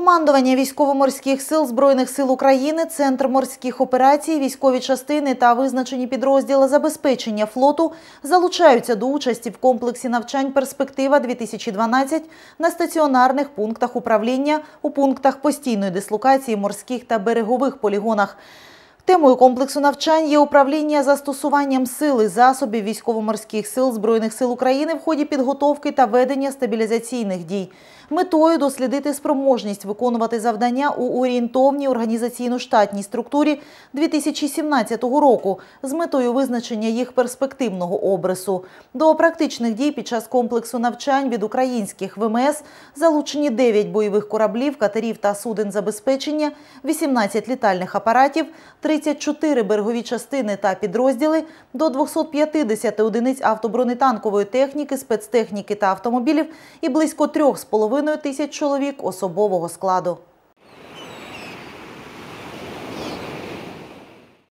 Командування військово-морських сил Збройних сил України, Центр морських операцій, військові частини та визначені підрозділи забезпечення флоту залучаються до участі в комплексі навчань «Перспектива-2012» на стаціонарних пунктах управління у пунктах постійної дислокації морських та берегових полігонах. Темою комплексу навчань є управління застосуванням сил і засобів військово-морських сил Збройних сил України в ході підготовки та ведення стабілізаційних дій. Метою дослідити спроможність виконувати завдання у орієнтовній організаційно-штатній структурі 2017 року з метою визначення їх перспективного обрису. До практичних дій під час комплексу навчань від українських ВМС залучені 9 бойових кораблів, катерів та суден забезпечення, 18 літальних апаратів, 34 берегові частини та підрозділи, до 250 одиниць автобронетанкової техніки, спецтехніки та автомобілів і близько 3,5 тисяч чоловік особового складу.